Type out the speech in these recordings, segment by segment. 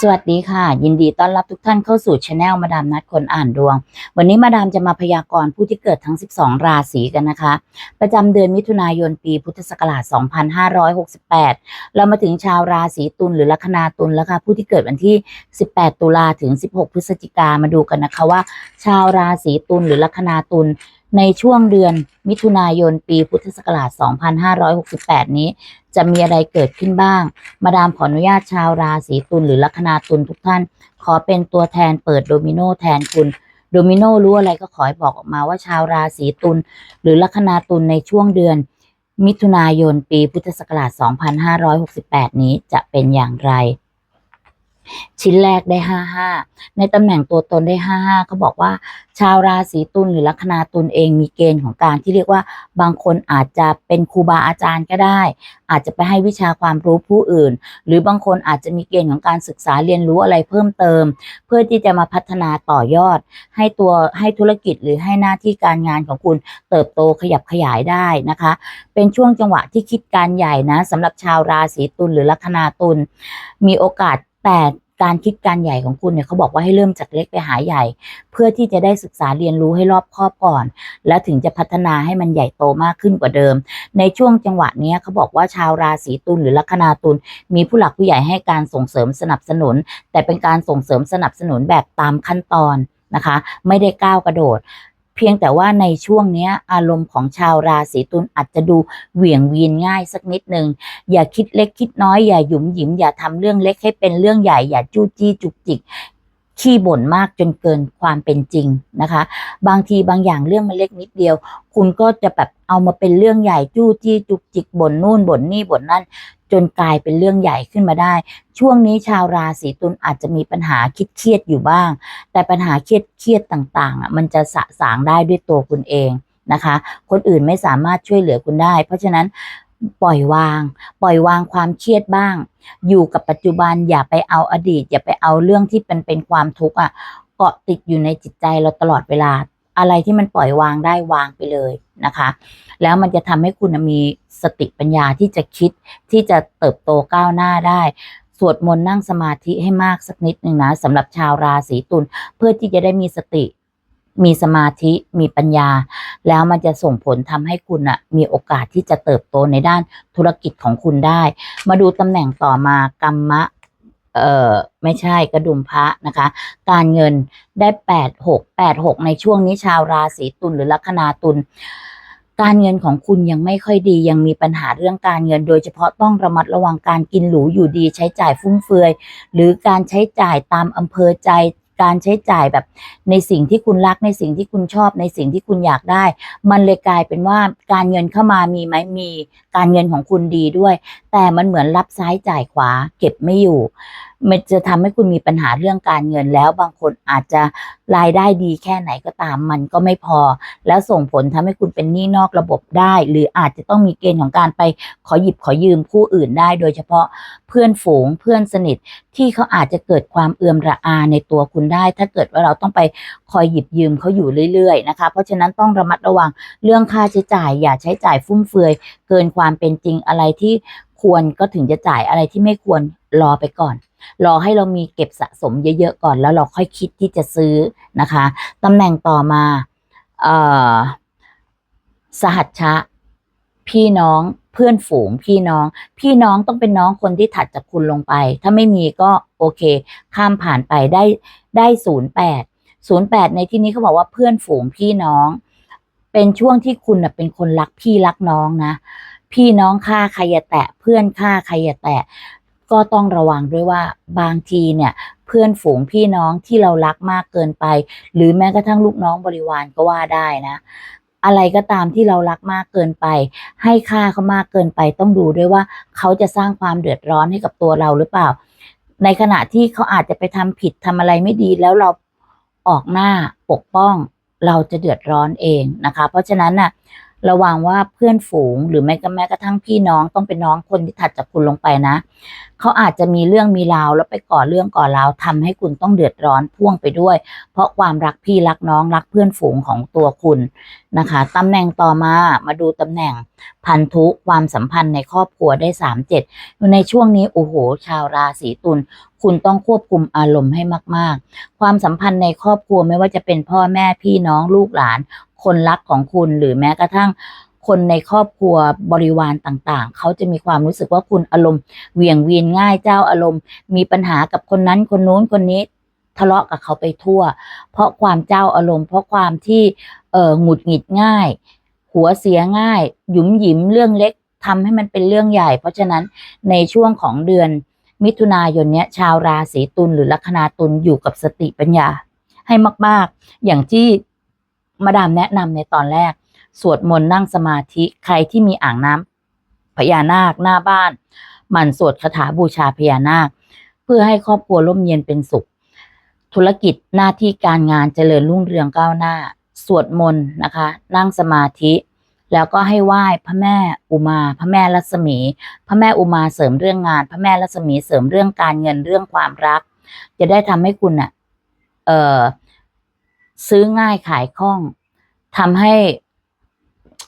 สวัสดีค่ะ ยินดีต้อนรับทุกท่านเข้าสู่ช anel มาดามนัดคนอ่านดวง วันนี้มาดามจะมาพยากรณ์ผู้ที่เกิดทั้ง 12 ราศีกันนะคะ ประจำเดือนมิถุนายนปีพุทธศักราช 2568 เรามาถึงชาวราศีตุลหรือลัคนาตุลแล้วค่ะผู้ที่เกิดวันที่ 18 ตุลาถึง 16 พฤศจิกามาดูกันนะคะว่า ชาวราศีตุลหรือลัคนาตุล ในช่วงเดือนมิถุนายนปีพุทธศักราช 2568 นี้ จะมีอะไรเกิดขึ้นบ้าง มาดามขออนุญาตชาวราศีตุลหรือลัคนาตุลทุกท่าน ขอเป็นตัวแทนเปิดโดมิโนแทนคุณโดมิโนรู้อะไรก็ขอให้บอกออกมาว่าชาวราศีตุลหรือลัคนาตุลในช่วงเดือนมิถุนายนปีพุทธศักราช 2568 นี้จะเป็นอย่างไร ชิ้นแรกได้55ในตำแหน่งตัวตนได้55เขาบอกว่า ชาวราศีตุลหรือลัคนาตุลเองมีเกณฑ์ของการที่เรียกว่าบางคนอาจจะเป็นครูบาอาจารย์ก็ได้ อาจจะไปให้วิชาความรู้ผู้อื่น หรือบางคนอาจจะมีเกณฑ์ของการศึกษาเรียนรู้อะไรเพิ่มเติม เพื่อที่จะมาพัฒนาต่อยอด ให้ตัวให้ธุรกิจหรือให้หน้าที่การงานของคุณเติบโตขยับขยายได้นะคะ เป็นช่วงจังหวะที่คิดการใหญ่นะสำหรับชาวราศีตุลหรือลัคนาตุลมีโอกาสแต่ การคิดการใหญ่ของคุณเนี่ยเขาบอกว่าให้เริ่มจากเล็กไปหาใหญ่ เพื่อที่จะได้ศึกษาเรียนรู้ให้รอบครอบก่อน แล้วถึงจะพัฒนาให้มันใหญ่โตมากขึ้นกว่าเดิม ในช่วงจังหวะนี้เขาบอกว่าชาวราศีตุลหรือลัคนาตุลมีผู้หลักผู้ใหญ่ให้การส่งเสริมสนับสนุน แต่เป็นการส่งเสริมสนับสนุนแบบตามขั้นตอนนะคะ ไม่ได้ก้าวกระโดด เพียงแต่ว่าในช่วงนี้อารมณ์ของชาวราศีตุลอาจจะดูเหวี่ยงวีนง่ายสักนิดหนึ่งอย่าคิดเล็กคิดน้อยอย่าหยุมหยิมอย่าทำเรื่องเล็กให้เป็นเรื่องใหญ่อย่าจู้จี้จุกจิก ขี้บ่นมากจนเกินความเป็นจริงนะคะ บางทีบางอย่างเรื่องมันเล็กนิดเดียว คุณก็จะแบบเอามาเป็นเรื่องใหญ่จู้จี้จุกจิกบ่นนู่นบ่นนี่บ่นนั่น จนกลายเป็นเรื่องใหญ่ขึ้นมาได้ ช่วงนี้ชาวราศีตุลอาจจะมีปัญหาคิดเครียดอยู่บ้าง แต่ปัญหาเครียดเครียดต่างๆอะมันจะสะสางได้ด้วยตัวคุณเองนะคะ คนอื่นไม่สามารถช่วยเหลือคุณได้ เพราะฉะนั้น ปล่อยวาง ปล่อยวางความเครียดบ้าง อยู่กับปัจจุบันอย่าไปเอาอดีต อย่าไปเอาเรื่องที่เป็นเป็นความทุกข์อะเกาะติดอยู่ในจิตใจเราตลอดเวลา อะไรที่มันปล่อยวางได้วางไปเลยนะคะ แล้วมันจะทำให้คุณมีสติปัญญาที่จะคิดที่จะเติบโตก้าวหน้าได้ สวดมนต์นั่งสมาธิให้มากสักนิดหนึ่งนะสำหรับชาวราศีตุลเพื่อที่จะได้มีสติ มีสมาธิมีปัญญา แล้วมันจะส่งผลทำให้คุณอะมีโอกาสที่จะเติบโตในด้านธุรกิจของคุณได้ มาดูตำแหน่งต่อมากรรมะเอ่อไม่ใช่กระดุมพระนะคะ การเงินได้แปดหกแปดหกในช่วงนี้ชาวราศีตุลหรือลัคนาตุลการเงินของคุณยังไม่ค่อยดียังมีปัญหาเรื่องการเงิน โดยเฉพาะต้องระมัดระวังการกินหรูอยู่ดีใช้จ่ายฟุ่มเฟือย หรือการใช้จ่ายตามอำเภอใจ การใช้จ่ายแบบในสิ่งที่คุณรักในสิ่งที่คุณชอบในสิ่งที่คุณอยากได้ มันเลยกลายเป็นว่าการเงินเข้ามามีไหมมีการเงินของคุณดีด้วย แต่มันเหมือนรับซ้ายจ่ายขวาเก็บไม่อยู่ มันจะทำให้คุณมีปัญหาเรื่องการเงินแล้ว บางคนอาจจะรายได้ดีแค่ไหนก็ตามมันก็ไม่พอ แล้วส่งผลทำให้คุณเป็นหนี้นอกระบบได้ หรืออาจจะต้องมีเกณฑ์ของการไปขอหยิบขอยืมผู้อื่นได้ โดยเฉพาะเพื่อนฝูงเพื่อนสนิทที่เขาอาจจะเกิดความเอื่อมระอาในตัวคุณได้ ถ้าเกิดว่าเราต้องไปคอยหยิบยืมเขาอยู่เรื่อยๆนะคะ เพราะฉะนั้นต้องระมัดระวังเรื่องค่าใช้จ่าย อย่าใช้จ่ายฟุ่มเฟือย เกินความเป็นจริงอะไรที่ ควรก็ถึงจะจ่ายอะไรที่ไม่ควรรอไปก่อน รอให้เรามีเก็บสะสมเยอะๆก่อนแล้วเราค่อยคิดที่จะซื้อนะคะตำแหน่งต่อมาเอ่อสหัชชะ พี่น้องเพื่อนฝูงพี่น้อง พี่น้องต้องเป็นน้องคนที่ถัดจากคุณลงไป ถ้าไม่มีก็โอเค ข้ามผ่านไปได้ได้ศูนย์แปดศูนย์แปดในที่นี้เขาบอกว่าเพื่อนฝูงพี่น้อง เป็นช่วงที่คุณเป็นคนรักพี่รักน้องนะ พี่น้องฆ่าใครอย่าแตะเพื่อนฆ่าใครอย่าแตะก็ต้องระวังด้วยว่าบางทีเนี่ยเพื่อนฝูงพี่น้องที่เรารักมากเกินไป หรือแม้กระทั่งลูกน้องบริวารก็ว่าได้นะ อะไรก็ตามที่เรารักมากเกินไป ให้ค่าเขามากเกินไป ต้องดูด้วยว่าเขาจะสร้างความเดือดร้อนให้กับตัวเราหรือเปล่า ในขณะที่เขาอาจจะไปทำผิดทำอะไรไม่ดีแล้วเราออกหน้าปกป้อง เราจะเดือดร้อนเองนะคะ เพราะฉะนั้นน่ะ ระวังว่าเพื่อนฝูงหรือแม้แม้กระทั่งพี่น้องต้องเป็นน้องคนที่ถัดจากคุณลงไปนะเขาอาจจะมีเรื่องมีราวแล้วไปก่อเรื่องก่อราวทำให้คุณต้องเดือดร้อนพ่วงไปด้วย เพราะความรักพี่รักน้องรักเพื่อนฝูงของตัวคุณนะคะตำแหน่งต่อมามาดูตำแหน่งพันธุความสัมพันธ์ในครอบครัวได้สามเจ็ดในช่วงนี้โอ้โห ชาวราศีตุลคุณต้องควบคุมอารมณ์ให้มาก ๆ ความสัมพันธ์ในครอบครัวไม่ว่าจะเป็นพ่อแม่พี่น้องลูกหลาน คนรักของคุณหรือแม้กระทั่งคนในครอบครัวบริวารต่างๆ เขาจะมีความรู้สึกว่าคุณอารมณ์เหวี่ยงเวียนง่ายเจ้าอารมณ์ มีปัญหากับคนนั้นคนนู้นคนนี้ทะเลาะกับเขาไปทั่ว เพราะความเจ้าอารมณ์ เพราะความที่เออหงุดหงิดง่าย หัวเสียง่าย หยุมหยิมเรื่องเล็กทำให้มันเป็นเรื่องใหญ่ เพราะฉะนั้นในช่วงของเดือนมิถุนายนเนี้ยชาวราศีตุลหรือลัคนาตุลอยู่กับสติปัญญาให้มาก ๆ อย่างที่ มาดามแนะนำในตอนแรก สวดมนต์นั่งสมาธิใครที่มีอ่างน้ำพญานาคหน้าบ้าน มันสวดคาถาบูชาพญานาค เพื่อให้ครอบครัวร่มเย็นเป็นสุข ธุรกิจหน้าที่การงานเจริญรุ่งเรืองก้าวหน้า สวดมนต์นะคะ นั่งสมาธิ แล้วก็ให้ไหว้พระแม่อุมา พระแม่ลัษมี พระแม่อุมาเสริมเรื่องงาน พระแม่ลัษมีเสริมเรื่องการเงินเรื่องความรัก จะได้ทำให้คุณอะ เอ่อ ซื้อง่ายขายคล่องทำให้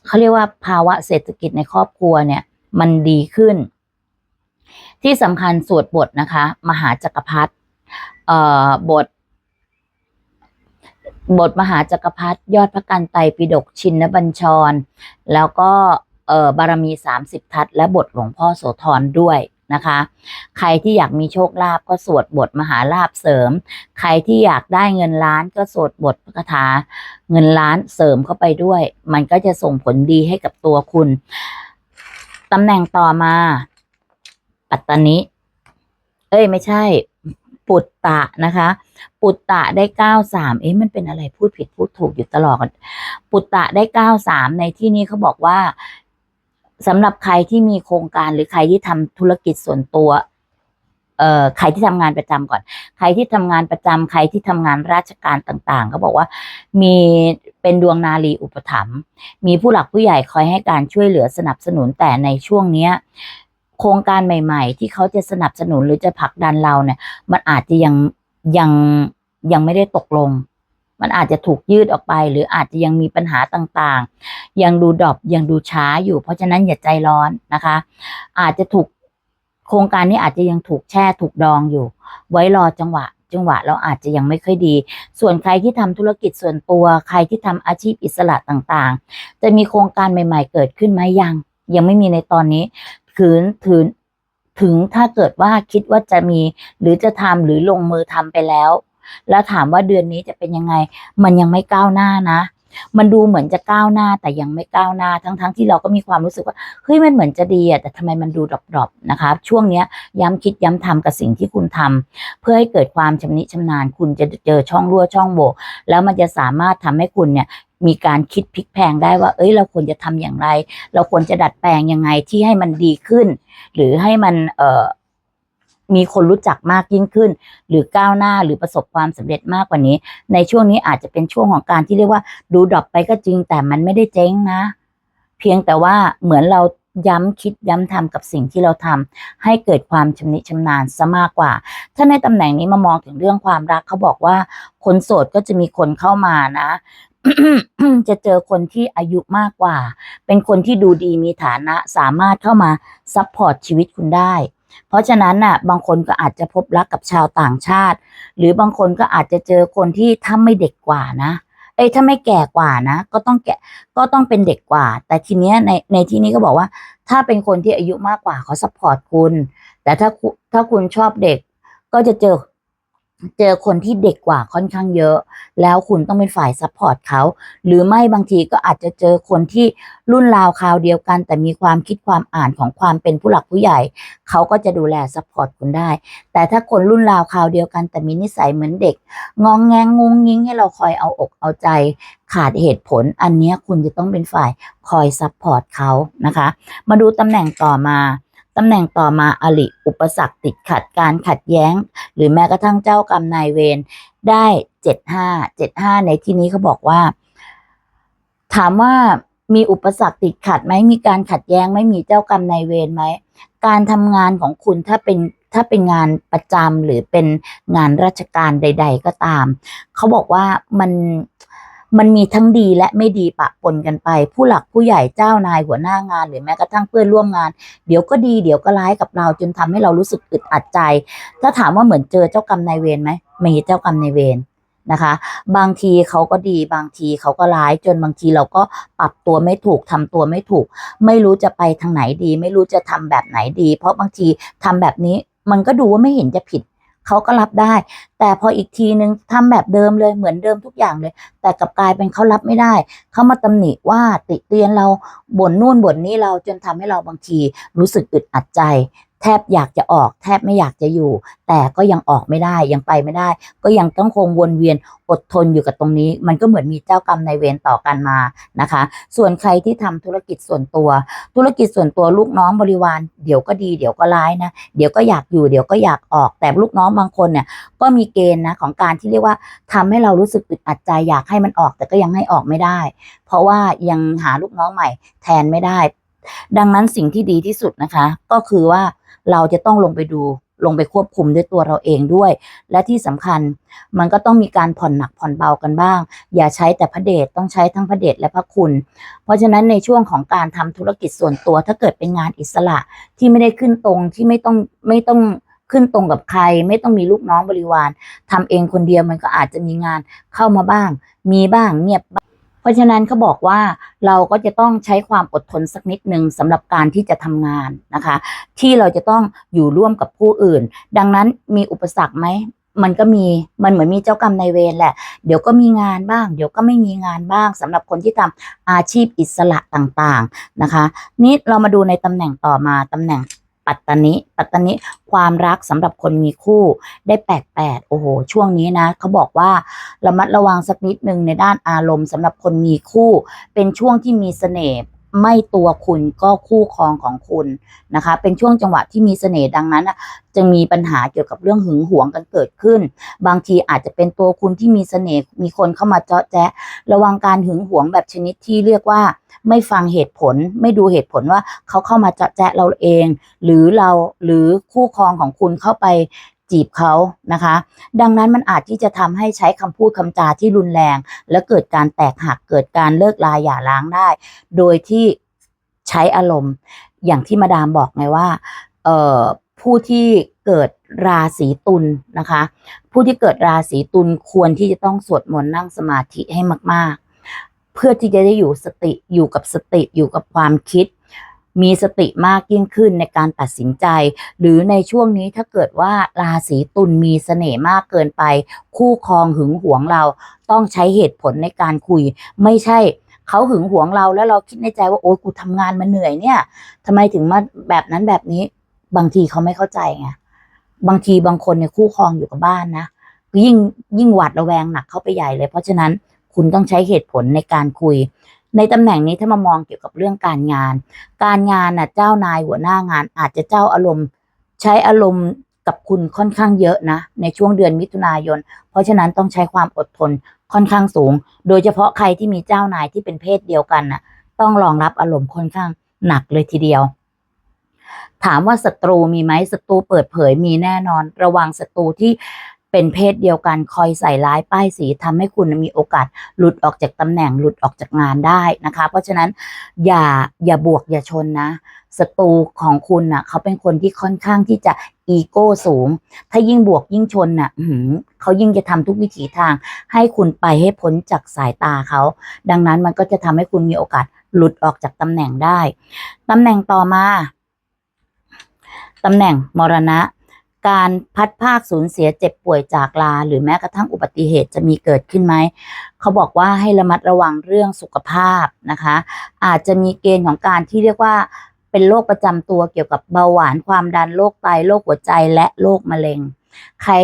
เขาเรียกว่าภาวะเศรษฐกิจในครอบครัวเนี่ย มันดีขึ้น ที่สำคัญสวดบทนะคะ มหาจักรพรรดิเอ่อบท บทมหาจักรพรรดิยอดพระกันไตปิฎกชินบัญชร แล้วก็เอ่อบารมีสามสิบทัศและบทหลวงพ่อโสธรด้วย นะคะ ใครที่อยากมีโชคลาภก็สวดบทมหาลาภเสริม ใครที่อยากได้เงินล้านก็สวดบทพระคาถาเงินล้านเสริมเข้าไปด้วย มันก็จะส่งผลดีให้กับตัวคุณตำแหน่งต่อมา ปัตตานิ เอ้ยไม่ใช่ ปุตตะนะคะ ปุตตะได้เก้าสามเอ๊ะมันเป็นอะไรพูดผิดพูดถูกอยู่ตลอด ปุตตะได้เก้าสามในที่นี้เขาบอกว่า สำหรับใครที่มีโครงการหรือใครที่ทำธุรกิจส่วนตัวเอ่อใครที่ทำงานประจำก่อน ใครที่ทำงานประจำใครที่ทำงานราชการต่างๆเขาบอกว่ามีเป็นดวงนารีอุปถัมภ์มีผู้หลักผู้ใหญ่คอยให้การช่วยเหลือสนับสนุนแต่ในช่วงเนี้ยโครงการใหม่ ๆ ที่เขาจะสนับสนุนหรือจะผลักดันเราเนี่ย มันอาจจะยังยังยังไม่ได้ตกลง มันอาจจะถูกยืดออกไป หรืออาจจะยังมีปัญหาต่างๆ ยังดูดรอปยังดูช้าอยู่ เพราะฉะนั้นอย่าใจร้อนนะคะ อาจจะถูกโครงการนี้อาจจะยังถูกแช่ถูกดองอยู่ ไว้รอจังหวะ จังหวะเราอาจจะยังไม่ค่อยดี ส่วนใครที่ทำธุรกิจส่วนตัว ใครที่ทำอาชีพอิสระต่างๆ จะมีโครงการใหม่ ๆ เกิดขึ้นไหมยัง ยังไม่มีในตอนนี้ถืนถืนถึงถ้าเกิดว่าคิดว่าจะมี หรือจะทำหรือลงมือทำไปแล้ว แล้วถามว่าเดือนนี้จะเป็นยังไง มันยังไม่ก้าวหน้านะ มันดูเหมือนจะก้าวหน้าแต่ยังไม่ก้าวหน้าทั้งๆทที่เราก็มีความรู้สึกว่าเฮ้ยมันเหมือนจะดีอะแต่ทำไมมันดูดรอปๆนะคะ ช่วงเนี้ยย้ำคิดย้ำทำกับสิ่งที่คุณทำเพื่อให้เกิดความชำนิชำนาญ คุณจะเจอช่องรั่วช่องโหว่แล้วมันจะสามารถทำให้คุณเนี่ยมีการคิดพลิกแพงได้ว่า เอ้ย เราควรจะทำอย่างไร เราควรจะดัดแปลงยังไงที่ให้มันดีขึ้น หรือให้มัน เอ่อ มีคนรู้จักมากยิ่งขึ้น หรือก้าวหน้าหรือประสบความสำเร็จมากกว่านี้ ในช่วงนี้อาจจะเป็นช่วงของการที่เรียกว่าดูดรอปไปก็จริงแต่มันไม่ได้เจ๊งนะ เพียงแต่ว่าเหมือนเราย้ำคิดย้ำทำกับสิ่งที่เราทำให้เกิดความชำนิชำนาญซะมากกว่า ถ้าในตำแหน่งนี้มามองถึงเรื่องความรักเขาบอกว่า คนโสดก็จะมีคนเข้ามานะ จะเจอคนที่อายุมากกว่า เป็นคนที่ดูดีมีฐานะสามารถเข้ามาซัพพอร์ตชีวิตคุณได้ เพราะฉะนั้นน่ะบางคนก็อาจจะพบรักกับชาวต่างชาติ หรือบางคนก็อาจจะเจอคนที่ถ้าไม่เด็กกว่านะ เอ้ยถ้าไม่แก่กว่านะ ก็ต้องแก่ก็ต้องเป็นเด็กกว่า แต่ทีเนี้ยในในที่นี้ก็บอกว่า ถ้าเป็นคนที่อายุมากกว่าเขาสปอร์ตคุณ แต่ถ้าคุถ้าคุณชอบเด็กก็จะเจอ เจอคนที่เด็กกว่าค่อนข้างเยอะ แล้วคุณต้องเป็นฝ่ายซัพพอร์ตเขา หรือไม่บางทีก็อาจจะเจอคนที่รุ่นราวคราวเดียวกัน แต่มีความคิดความอ่านของความเป็นผู้หลักผู้ใหญ่ เขาก็จะดูแลซัพพอร์ตคุณได้ แต่ถ้าคนรุ่นราวคราวเดียวกัน แต่มีนิสัยเหมือนเด็ก งองแงงงงงิ้งให้เราคอยเอาอกเอาใจ ขาดเหตุผล อันนี้คุณจะต้องเป็นฝ่ายคอยซัพพอร์ตเขานะคะ มาดูตำแหน่งต่อมา ตำแหน่งต่อมาอลิอุปสรรคติดขัดการขัดแย้ง หรือแม้กระทั่งเจ้ากรรมนายเวรได้เจ็ดห้าเจ็ดห้าในที่นี้เขาบอกว่า ถามว่ามีอุปสรรคติดขัดไหมมีการขัดแย้งไหม่มีเจ้ากรรมนายเวรไหมการทำงานของคุณถ้าเป็นถ้าเป็นงานประจำหรือเป็นงานราชการใด ๆ ก็ตาม เขาบอกว่ามัน มันมีทั้งดีและไม่ดีปะปนกันไป ผู้หลักผู้ใหญ่เจ้านายหัวหน้างาน หรือแม้กระทั่งเพื่อนร่วมงาน เดี๋ยวก็ดีเดี๋ยวก็ร้ายกับเรา จนทำให้เรารู้สึกอึดอัดใจ ถ้าถามว่าเหมือนเจอเจ้ากรรมนายเวรไหมมีเจ้ากรรมนายเวรนะคะ บางทีเขาก็ดีบางทีเขาก็ร้ายจนบางทีเราก็ปรับตัวไม่ถูกทำตัวไม่ถูก ไม่รู้จะไปทางไหนดี ไม่รู้จะทำแบบไหนดี เพราะบางทีทำแบบนี้มันก็ดูว่าไม่เห็นจะผิด เขาก็รับได้ แต่พออีกทีนึงทำแบบเดิมเลยเหมือนเดิมทุกอย่างเลย แต่กลับกลายเป็นเขารับไม่ได้ เขามาตำหนิว่าติเตียนเราบ่นนู่นบ่นนี่เราจนทำให้เราบางทีรู้สึกอึดอัดใจ แทบอยากจะออกแทบไม่อยากจะอยู่ แต่ก็ยังออกไม่ได้ยังไปไม่ได้ ก็ยังต้องคงวนเวียนอดทนอยู่กับตรงนี้ มันก็เหมือนมีเจ้ากรรมในเวรต่อกันมานะคะ ส่วนใครที่ทำธุรกิจส่วนตัว ธุรกิจส่วนตัวลูกน้องบริวาร เดี๋ยวก็ดีเดี๋ยวก็ร้ายนะ เดี๋ยวก็อยากอยู่เดี๋ยวก็อยากออกแต่ลูกน้องบางคนเนี่ยก็มีเกณฑ์นะของการที่เรียกว่าทำให้เรารู้สึกอึดอัดใจอยากให้มันออกแต่ก็ยังให้ออกไม่ได้ เพราะว่ายังหาลูกน้องใหม่แทนไม่ได้ ดังนั้นสิ่งที่ดีที่สุดนะคะ ก็คือว่า เราจะต้องลงไปดูลงไปควบคุมด้วยตัวเราเองด้วย และที่สำคัญมันก็ต้องมีการผ่อนหนักผ่อนเบากันบ้าง อย่าใช้แต่พระเดชต้องใช้ทั้งพระเดชและพระคุณ เพราะฉะนั้นในช่วงของการทำธุรกิจส่วนตัว ถ้าเกิดเป็นงานอิสระที่ไม่ได้ขึ้นตรงที่ไม่ต้องไม่ต้องขึ้นตรงกับใคร ไม่ต้องมีลูกน้องบริวารทำเองคนเดียวมันก็อาจจะมีงานเข้ามาบ้าง มีบ้างเงียบบ้าง เพราะฉะนั้นเขาบอกว่าเราก็จะต้องใช้ความอดทนสักนิดหนึ่งสำหรับการที่จะทำงานนะคะ ที่เราจะต้องอยู่ร่วมกับผู้อื่น ดังนั้นมีอุปสรรคไหมมันก็มีมันเหมือนมีเจ้ากรรมนายเวรแหละ เดี๋ยวก็มีงานบ้าง เดี๋ยวก็ไม่มีงานบ้างสำหรับคนที่ทำอาชีพอิสระต่างๆนะคะ นี่เรามาดูในตำแหน่งต่อมาตำแหน่ง ปัตตานิปัตตานิความรักสำหรับคนมีคู่ได้แปดแปดโอ้โห ช่วงนี้นะเขาบอกว่าระมัดระวังสักนิดหนึ่งในด้านอารมณ์สำหรับคนมีคู่ เป็นช่วงที่มีเสน่ห์ไม่ตัวคุณก็คู่ครองของคุณนะคะ เป็นช่วงจังหวะที่มีเสน่ห์ดังนั้นน่ะจะมีปัญหาเกี่ยวกับเรื่องหึงหวงกันเกิดขึ้น บางทีอาจจะเป็นตัวคุณที่มีเสน่ห์มีคนเข้ามาเจาะแจ๊ะระวังการหึงหวงแบบชนิดที่เรียกว่า ไม่ฟังเหตุผล ไม่ดูเหตุผลว่าเขาเข้ามาเจาะแจะเราเอง หรือเราหรือคู่ครองของคุณเข้าไปจีบเขานะคะ ดังนั้นมันอาจที่จะทำให้ใช้คำพูดคำจาที่รุนแรง และเกิดการแตกหักเกิดการเลิกลาหย่าร้างได้ โดยที่ใช้อารมณ์ อย่างที่มาดามบอกไงว่าเอ่อผู้ที่เกิดราศีตุลนะคะ ผู้ที่เกิดราศีตุลควรที่จะต้องสวดมนต์นั่งสมาธิให้มาก ๆ เพื่อที่จะได้อยู่สติอยู่กับสติอยู่กับความคิด มีสติมากยิ่งขึ้นในการตัดสินใจ หรือในช่วงนี้ถ้าเกิดว่าราศีตุลมีเสน่ห์มากเกินไป คู่ครองหึงหวงเราต้องใช้เหตุผลในการคุย ไม่ใช่เขาหึงหวงเราแล้วเราคิดในใจว่าโอ๊ยกูทำงานมาเหนื่อยเนี่ยทำไมถึงมาแบบนั้นแบบนี้บางทีเขาไม่เข้าใจไงบางทีบางคนเนี่ยคู่ครองอยู่กับบ้านนะยิ่งยิ่งหวาดระแวงหนักเข้าไปใหญ่เลย เพราะฉะนั้น คุณต้องใช้เหตุผลในการคุย ในตำแหน่งนี้ถ้ามามองเกี่ยวกับเรื่องการงาน การงานน่ะเจ้านายหัวหน้างานอาจจะเจ้าอารมณ์ ใช้อารมณ์กับคุณค่อนข้างเยอะนะ ในช่วงเดือนมิถุนายน เพราะฉะนั้นต้องใช้ความอดทนค่อนข้างสูง โดยเฉพาะใครที่มีเจ้านายที่เป็นเพศเดียวกันน่ะ ต้องรองรับอารมณ์ค่อนข้างหนักเลยทีเดียว ถามว่าศัตรูมีไหมศัตรูเปิดเผยมีแน่นอน ระวังศัตรูที่ เป็นเพศเดียวกันคอยใส่ร้ายป้ายสีทำให้คุณมีโอกาสหลุดออกจากตำแหน่งหลุดออกจากงานได้นะคะ เพราะฉะนั้นอย่าอย่าบวกอย่าชนนะศัตรูของคุณน่ะ เขาเป็นคนที่ค่อนข้างที่จะอีโก้สูง ถ้ายิ่งบวกยิ่งชนน่ะเขายิ่งจะทำทุกวิถีทาง ให้คุณไปให้พ้นจากสายตาเขา ดังนั้นมันก็จะทำให้คุณมีโอกาสหลุดออกจากตำแหน่งได้ตำแหน่งต่อมาตำแหน่งมรณะ การพัดภาคสูญเสียเจ็บป่วยจากลา หรือแม้กระทั่งอุบัติเหตุจะมีเกิดขึ้นไหม เขาบอกว่าให้ระมัดระวังเรื่องสุขภาพนะคะ อาจจะมีเกณฑ์ของการที่เรียกว่าเป็นโรคประจำตัวเกี่ยวกับเบาหวานความดันโรคไตโรคหัวใจและโรคมะเร็ง ใคร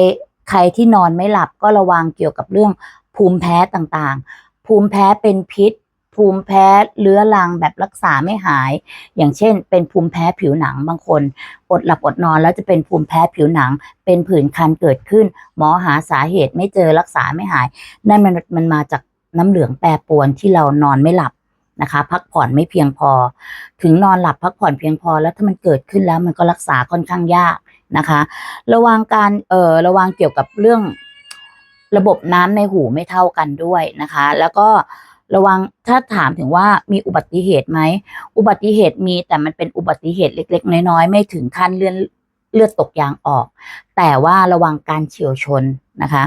ใครที่นอนไม่หลับก็ระวังเกี่ยวกับเรื่องภูมิแพ้ต่างๆ ภูมิแพ้เป็นพิษ ภูมิแพ้เรื้อรังแบบรักษาไม่หาย อย่างเช่น เป็นภูมิแพ้ผิวหนังบางคน อดหลับอดนอนแล้วจะเป็นภูมิแพ้ผิวหนัง เป็นผื่นคันเกิดขึ้น หมอหาสาเหตุไม่เจอรักษาไม่หาย นั่นมันมันมาจากน้ำเหลืองแปรปรวนที่เรานอนไม่หลับนะคะ พักผ่อนไม่เพียงพอ ถึงนอนหลับพักผ่อนเพียงพอแล้วถ้ามันเกิดขึ้นแล้วมันก็รักษาค่อนข้างยากนะคะ ระวังการเอ่อระวังเกี่ยวกับเรื่องระบบน้ำในหูไม่เท่ากันด้วยนะคะ แล้วก็ ระวังถ้าถามถึงว่ามีอุบัติเหตุไหม อุบัติเหตุมีแต่มันเป็นอุบัติเหตุเล็ก ๆ น้อยๆ ไม่ถึงขั้นเลือนเลือดตกยางออก แต่ว่าระวังการเฉียวชนนะคะ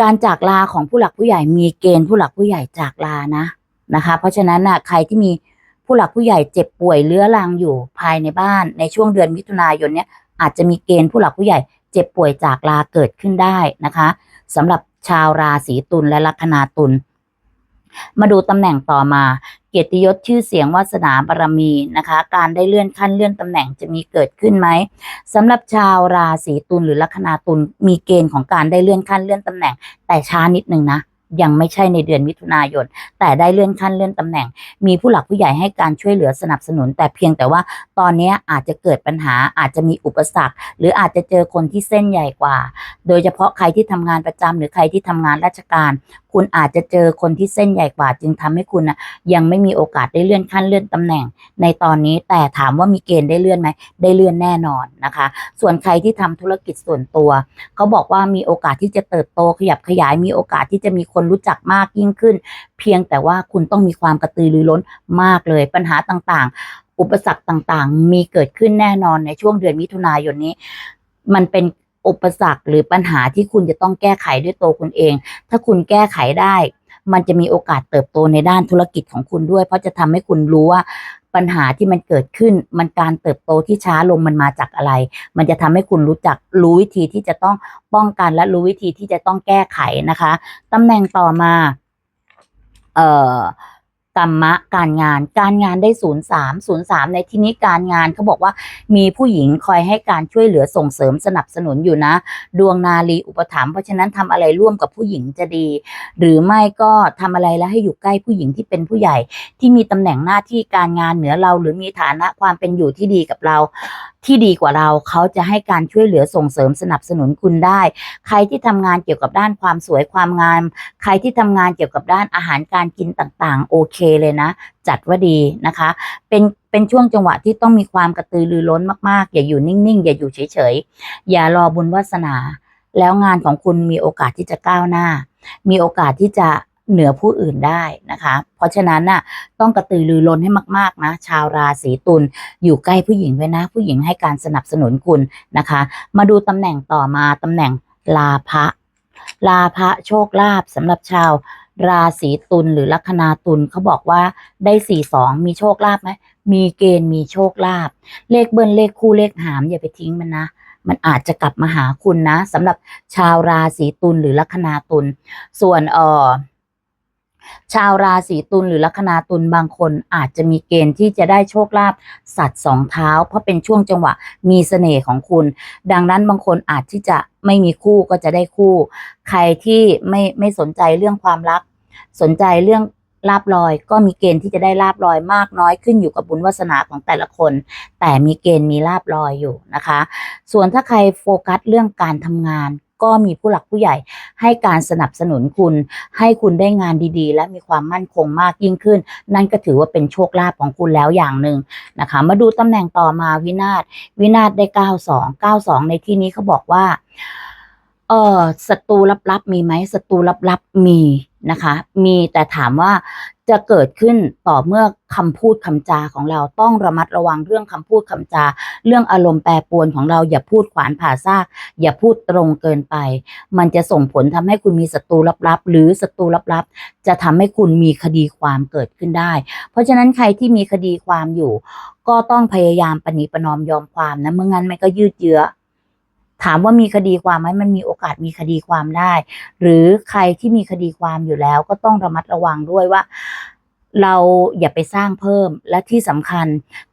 การจากลาของผู้หลักผู้ใหญ่มีเกณฑ์ผู้หลักผู้ใหญ่จากลานะนะคะ เพราะฉะนั้นน่ะใครที่มีผู้หลักผู้ใหญ่เจ็บป่วยเรื้อรังอยู่ภายในบ้าน ในช่วงเดือนมิถุนายนเนี้ยอาจจะมีเกณฑ์ผู้หลักผู้ใหญ่เจ็บป่วยจากลาเกิดขึ้นได้นะคะสำหรับชาวราศีตุลและลัคนาตุล มาดูตำแหน่งต่อมา เกียรติยศชื่อเสียงวาสนาบารมีนะคะ การได้เลื่อนขั้นเลื่อนตำแหน่งจะมีเกิดขึ้นไหมสำหรับชาวราศีตุลหรือลัคนาตุลมีเกณฑ์ของการได้เลื่อนขั้นเลื่อนตำแหน่ง แต่ช้านิดนึงนะยังไม่ใช่ในเดือนมิถุนายน แต่ได้เลื่อนขั้นเลื่อนตำแหน่ง มีผู้หลักผู้ใหญ่ให้การช่วยเหลือสนับสนุน แต่เพียงแต่ว่าตอนนี้อาจจะเกิดปัญหาอาจจะมีอุปสรรค หรืออาจจะเจอคนที่เส้นใหญ่กว่า โดยเฉพาะใครที่ทำงานประจำหรือใครที่ทำงานราชการ คุณอาจจะเจอคนที่เส้นใหญ่กว่า จึงทำให้คุณนะยังไม่มีโอกาสได้เลื่อนขั้นเลื่อนตำแหน่ง ในตอนนี้แต่ถามว่ามีเกณฑ์ได้เลื่อนไหมได้เลื่อนแน่นอนนะคะ ส่วนใครที่ทำธุรกิจส่วนตัว เขาบอกว่ามีโอกาสที่จะเติบโตขยับขยาย มีโอกาสที่จะมีคนรู้จักมากยิ่งขึ้น เพียงแต่ว่าคุณต้องมีความกระตือรือร้นมากเลยปัญหาต่างๆ อุปสรรคต่างๆ มีเกิดขึ้นแน่นอนในช่วงเดือนมิถุนายนนี้ มันเป็น อุปสรรคหรือปัญหาที่คุณจะต้องแก้ไขด้วยตัวคุณเอง ถ้าคุณแก้ไขได้ มันจะมีโอกาสเติบโตในด้านธุรกิจของคุณด้วย เพราะจะทำให้คุณรู้ว่าปัญหาที่มันเกิดขึ้น มันการเติบโตที่ช้าลงมันมาจากอะไร มันจะทำให้คุณรู้จักรู้วิธีที่จะต้องป้องกันและรู้วิธีที่จะต้องแก้ไขนะคะตำแหน่งต่อมา เอ่อ กรรมะการงานการงานได้ศูนย์สามศูนย์สามในที่นี้การงานเขาบอกว่ามีผู้หญิงคอยให้การช่วยเหลือส่งเสริมสนับสนุนอยู่นะ ดวงนาลีอุปถัมภ์เพราะฉะนั้นทำอะไรร่วมกับผู้หญิงจะดี หรือไม่ก็ทำอะไรแล้วให้อยู่ใกล้ผู้หญิงที่เป็นผู้ใหญ่ ที่มีตำแหน่งหน้าที่การงานเหนือเรา หรือมีฐานะความเป็นอยู่ที่ดีกับเรา ที่ดีกว่าเราเขาจะให้การช่วยเหลือส่งเสริมสนับสนุนคุณได้ ใครที่ทำงานเกี่ยวกับด้านความสวยความงาม ใครที่ทำงานเกี่ยวกับด้านอาหารการกินต่างๆ โอเคเลยนะ จัดว่าดีนะคะ เป็นเป็นช่วงจังหวะที่ต้องมีความกระตือรือร้นมากๆ อย่าอยู่นิ่งๆ อย่าอยู่เฉยๆ อย่ารอบุญวาสนา แล้วงานของคุณมีโอกาสที่จะก้าวหน้า มีโอกาสที่จะ เหนือผู้อื่นได้นะคะ เพราะฉะนั้นน่ะต้องกระตือรือร้นให้มากๆนะ ชาวราศีตุลอยู่ใกล้ผู้หญิงไว้นะ ผู้หญิงให้การสนับสนุนคุณนะคะ มาดูตำแหน่งต่อมาตำแหน่งลาภะลาภะโชคลาภสำหรับชาวราศีตุลหรือลัคนาตุลเขาบอกว่าได้สี่สองมีโชคลาภไหมมีเกณฑ์มีโชคลาภเลขเบิ้ลเลขคู่เลขหามอย่าไปทิ้งมันนะมันอาจจะกลับมาหาคุณนะสำหรับชาวราศีตุลหรือลัคนาตุลส่วนเอ่อ ชาวราศีตุลหรือลัคนาตุลบางคนอาจจะมีเกณฑ์ที่จะได้โชคลาภสัตว์สองเท้า เพราะเป็นช่วงจังหวะมีเสน่ห์ของคุณ ดังนั้นบางคนอาจที่จะไม่มีคู่ก็จะได้คู่ ใครที่ไม่ไม่สนใจเรื่องความรัก สนใจเรื่องลาบลอยก็มีเกณฑ์ที่จะได้ลาบลอยมากน้อยขึ้นอยู่กับบุญวาสนาของแต่ละคน แต่มีเกณฑ์มีลาบลอยอยู่นะคะ ส่วนถ้าใครโฟกัสเรื่องการทำงาน ก็มีผู้หลักผู้ใหญ่ให้การสนับสนุนคุณ ให้คุณได้งานดีๆ และมีความมั่นคงมากยิ่งขึ้น นั่นก็ถือว่าเป็นโชคลาภของคุณแล้วอย่างหนึ่งนะคะ มาดูตำแหน่งต่อมาวินาศวินาศได้ 92 92 ในที่นี้เขาบอกว่า เออศัตรูลับๆมีไหมศัตรูลับๆมีนะคะ มีแต่ถามว่าจะเกิดขึ้นต่อเมื่อคำพูดคำจาของเราต้องระมัดระวังเรื่องคำพูดคำจา เรื่องอารมณ์แปรปรวนของเราอย่าพูดขวานผ่าซาก อย่าพูดตรงเกินไป มันจะส่งผลทำให้คุณมีศัตรูลับๆ หรือศัตรูลับๆ จะทำให้คุณมีคดีความเกิดขึ้นได้ เพราะฉะนั้นใครที่มีคดีความอยู่ ก็ต้องพยายามปณีประนอมยอมความนะเมื่องั้นมันก็ยืดเยื้อ ถามว่ามีคดีความไหมมันมีโอกาสมีคดีความได้ หรือใครที่มีคดีความอยู่แล้ว ก็ต้องระมัดระวังด้วยว่า เราอย่าไปสร้างเพิ่มและที่สำคัญ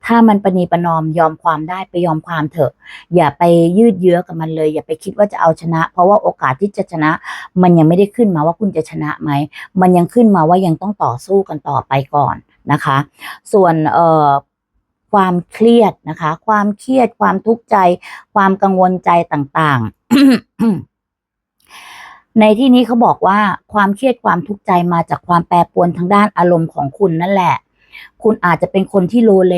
ถ้ามันประนีประนอมยอมความได้ไปยอมความเถอะ อย่าไปยืดเยื้อกับมันเลย อย่าไปคิดว่าจะเอาชนะ เพราะว่าโอกาสที่จะชนะ มันยังไม่ได้ขึ้นมาว่าคุณจะชนะไหมมันยังขึ้นมาว่ายังต้องต่อสู้กันต่อไปก่อนนะคะ ส่วนเอ่อ ความเครียดนะคะ ความเครียดความทุกข์ใจ ความกังวลใจต่างๆในที่นี้เขาบอกว่าความเครียดความทุกข์ใจมาจากความแปรปรวนทางด้านอารมณ์ของคุณนั่นแหละ คุณอาจจะเป็นคนที่โลเล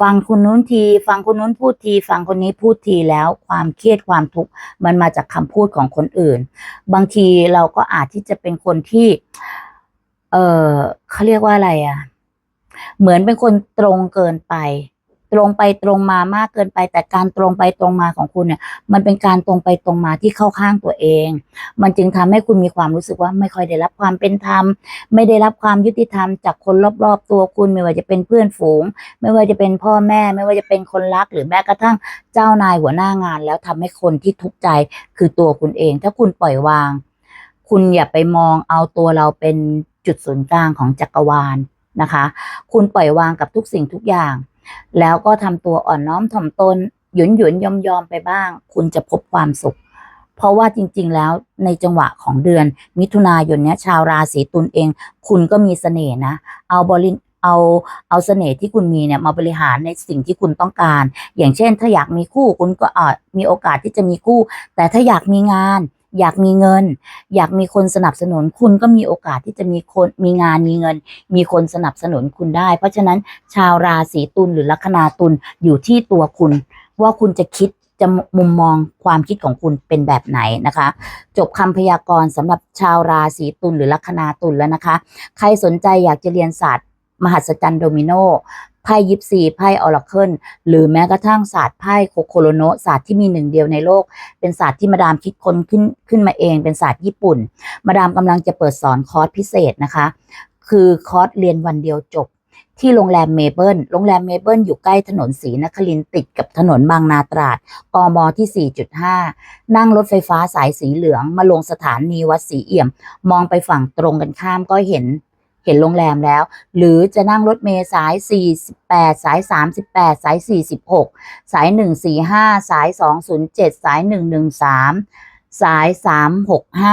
ฟังคนนู้นที ฟังคนนู้นพูดที ฟังคนนี้พูดทีแล้ว ความเครียดความทุกข์มันมาจากคำพูดของคนอื่น บางทีเราก็อาจที่จะเป็นคนที่ เออเขาเรียกว่าอะไรอะ่ะ เหมือนเป็นคนตรงเกินไป ตรงไปตรงมามากเกินไป แต่การตรงไปตรงมาของคุณเนี่ย มันเป็นการตรงไปตรงมาที่เข้าข้างตัวเอง มันจึงทำให้คุณมีความรู้สึกว่าไม่ค่อยได้รับความเป็นธรรม ไม่ได้รับความยุติธรรมจากคนรอบๆตัวคุณ ไม่ว่าจะเป็นเพื่อนฝูง ไม่ว่าจะเป็นพ่อแม่ ไม่ว่าจะเป็นคนรัก หรือแม้กระทั่งเจ้านายหัวหน้างาน แล้วทำให้คนที่ทุกข์ใจคือตัวคุณเอง ถ้าคุณปล่อยวาง คุณอย่าไปมองเอาตัวเราเป็นจุดศูนย์กลางของจักรวาล นะคะ คุณปล่อยวางกับทุกสิ่งทุกอย่าง แล้วก็ทำตัวอ่อนน้อมถ่อมตนหยุนหยุนยอมยอมไปบ้าง คุณจะพบความสุข เพราะว่าจริง ๆ แล้วในจังหวะของเดือน มิถุนายนเนี้ยชาวราศีตุลเอง คุณก็มีเสน่ห์นะ เอาบริเอาเอาเสน่ห์ที่คุณมีเนี่ยมาบริหารในสิ่งที่คุณต้องการ อย่างเช่น ถ้าอยากมีคู่คุณก็อาจมีโอกาสที่จะมีคู่ แต่ถ้าอยากมีงาน อยากมีเงิน อยากมีคนสนับสนุนคุณก็มีโอกาสที่จะมีคนมีงานมีเงิน มีคนสนับสนุนคุณได้ เพราะฉะนั้นชาวราศีตุลหรือลัคนาตุลอยู่ที่ตัวคุณ ว่าคุณจะคิดจะมุมมองความคิดของคุณเป็นแบบไหนนะคะ จบคำพยากรณ์สำหรับชาวราศีตุลหรือลัคนาตุลแล้วนะคะ ใครสนใจอยากจะเรียนศาสตร์ มหัศจรรย์โดมิโน ไพ่ยิปซีไพ่ออราเคิลหรือแม้กระทั่งศาสตร์ไพ่โคโคโลโนศาสตร์ที่มีหนึ่งเดียวในโลก เป็นศาสตร์ที่มาดามคิดค้นขึ้นขึ้นมาเอง เป็นศาสตร์ญี่ปุ่น มาดามกำลังจะเปิดสอนคอร์สพิเศษนะคะ คือคอร์สเรียนวันเดียวจบที่โรงแรมเมเปิล โรงแรมเมเปิลอยู่ใกล้ถนนศรีนครินติดกับถนนบางนาตราด กมที่ 4.5 นั่งรถไฟฟ้าสายสีเหลืองมาลงสถานีวัดศรีเอี่ยม มองไปฝั่งตรงกันข้ามก็เห็น เห็นโรงแรมแล้ว หรือจะนั่งรถเมล์สาย 48 สาย 38 สาย 46 สาย 145 สาย 207 สาย 113 สาย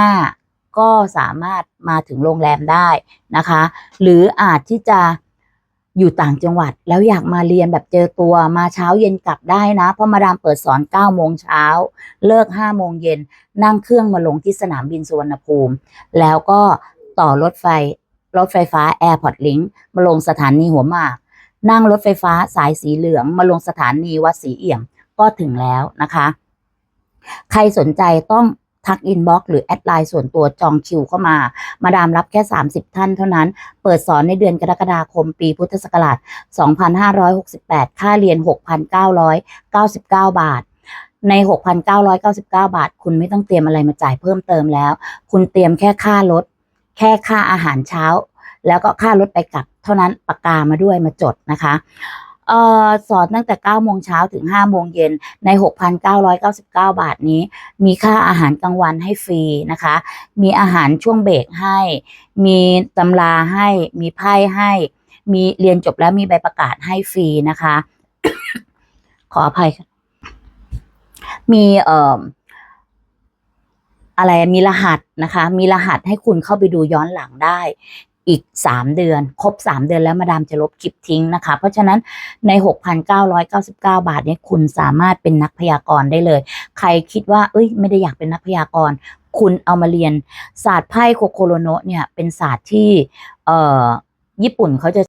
365 ก็สามารถมาถึงโรงแรมได้นะคะ หรืออาจที่จะอยู่ต่างจังหวัดแล้วอยากมาเรียนแบบเจอตัวมาเช้าเย็นกลับได้นะ เพราะมาดามเปิดสอน9โมงเช้า เลิก5โมงเย็นนั่งเครื่องมาลงที่สนามบินสุวรรณภูมิ แล้วก็ต่อรถไฟ รถไฟฟ้า Airport Link มาลงสถานีหัวหมาก นั่งรถไฟฟ้าสายสีเหลืองมาลงสถานีวัดศรีเอี่ยมก็ถึงแล้วนะคะ ใครสนใจต้องทักอินบ็อกหรือแอดไลน์ส่วนตัวจองคิวเข้ามา มาดามรับแค่ 30 ท่านเท่านั้น เปิดสอนในเดือนกรกฎาคมปีพุทธศักราช 2568 ค่าเรียน 6,999 บาท ใน 6,999 บาท คุณไม่ต้องเตรียมอะไรมาจ่ายเพิ่มเติมแล้ว คุณเตรียมแค่ค่ารถ แค่ค่าอาหารเช้า แล้วก็ค่ารถไปกลับ เท่านั้นปากกามาด้วยมาจดนะคะเออสอนตั้งแต่9โมงเช้าถึง5โมงเย็นใน 6,999 บาทนี้ มีค่าอาหารกลางวันให้ฟรีนะคะ มีอาหารช่วงเบรกให้ มีตำราให้ มีไพ่ให้ มีเรียนจบแล้วมีใบประกาศให้ฟรีนะคะ ขออภัย มีเอ่อ อะไรมีรหัสนะคะ มีรหัสให้คุณเข้าไปดูย้อนหลังได้ อีก 3 เดือน ครบ 3 เดือนแล้วมาดามจะลบคลิปทิ้งนะคะ เพราะฉะนั้นใน 6,999 บาทเนี่ยคุณสามารถเป็นนักพยากรณ์ได้เลย ใครคิดว่าเอ้ย ไม่ได้อยากเป็นนักพยากรณ์คุณเอามาเรียนศาสตร์ไพ่โคโคโรโนะเนี่ยเป็นศาสตร์ที่ เอ่อ ญี่ปุ่นเขาจะ